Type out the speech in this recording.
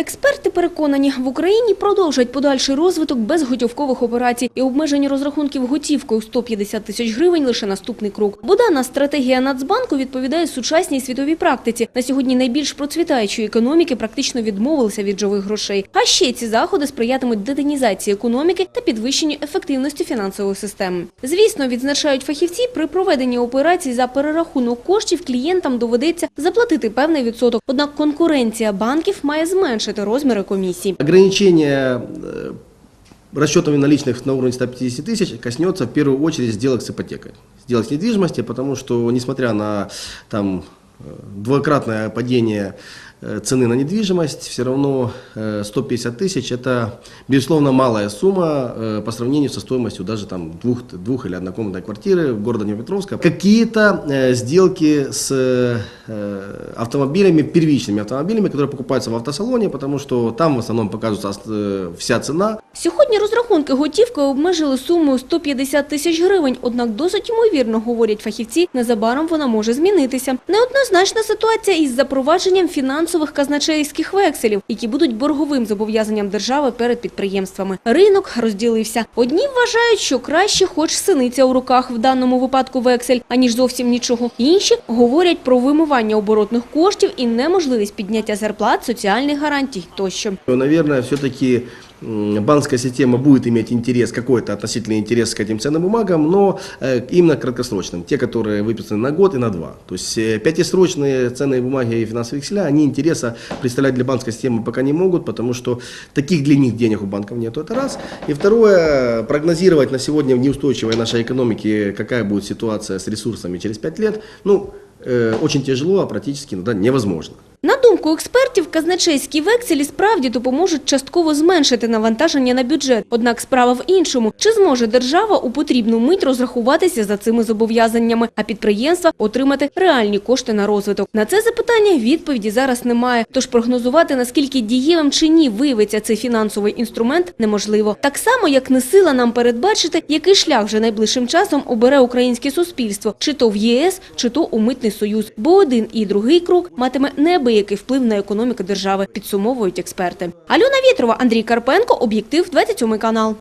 Експерти переконані, в Україні продовжать подальший розвиток безготівкових операцій і обмежені розрахунків готівкою 150 тисяч гривень лише наступний крок. Бо дана стратегія Нацбанку відповідає сучасній світовій практиці. На сьогодні найбільш процвітаючої економіки практично відмовилися від живих грошей. А ще ці заходи сприятимуть детинізації економіки та підвищенню ефективності фінансової системи. Звісно, відзначають фахівці, при проведенні операцій за перерахунок коштів клієнтам доведеться заплатити певний відсоток. Однак конкуренція банків має зменшити розміри комісій. Ограничение э, расчетами наличных на уровне 150 тысяч коснется в первую очередь сделок с ипотекой, сделок с недвижимостью, потому что несмотря на там э, двукратное падение э, цены на недвижимость, все равно э, 150 тысяч это безусловно малая сумма э, по сравнению со стоимостью даже там двух, двух или однокомнатной квартиры в городе Днепропетровска. Какие-то э, сделки с э, автомобилями, первичными автомобилями, которые покупаются в автосалоне, потому что там в основном показывается э, вся цена, Сьогодні розрахунки готівкою обмежили сумою 150 тисяч гривень, однак досить ймовірно, говорять фахівці, незабаром вона може змінитися. Неоднозначна ситуація із запровадженням фінансових казначейських векселів, які будуть борговим зобов'язанням держави перед підприємствами. Ринок розділився. Одні вважають, що краще хоч синиця у руках в даному випадку вексель, аніж зовсім нічого. Інші говорять про вимивання оборотних коштів і неможливість підняття зарплат, соціальних гарантій тощо. Навірно, все-таки банковская система будет иметь интерес, какой-то относительный интерес к этим ценным бумагам, но э, именно краткосрочным, те, которые выписаны на год и на два. То есть э, пятисрочные ценные бумаги и финансовые векселя, они интереса представлять для банковской системы пока не могут, потому что таких для них денег у банков нет, это раз. И второе, прогнозировать на сегодня в неустойчивой нашей экономике, какая будет ситуация с ресурсами через пять лет, ну, э, очень тяжело, а практически иногда невозможно. На думку експертів, казначейські векселі справді допоможуть частково зменшити навантаження на бюджет. Однак справа в іншому, чи зможе держава у потрібну мить розрахуватися за цими зобов'язаннями, а підприємства отримати реальні кошти на розвиток. На це запитання відповіді зараз немає. Тож прогнозувати, наскільки дієвим чи ні виявиться цей фінансовий інструмент, неможливо. Так само, як не сила нам передбачити, який шлях вже найближчим часом обере українське суспільство, чи то в єС, чи то у митний союз. Бо один і другий крок матиме неабиякий вплив на економіку держави, підсумовують експерти. Альона Вітрова, Андрій Карпенко, об'єктив 27 канал.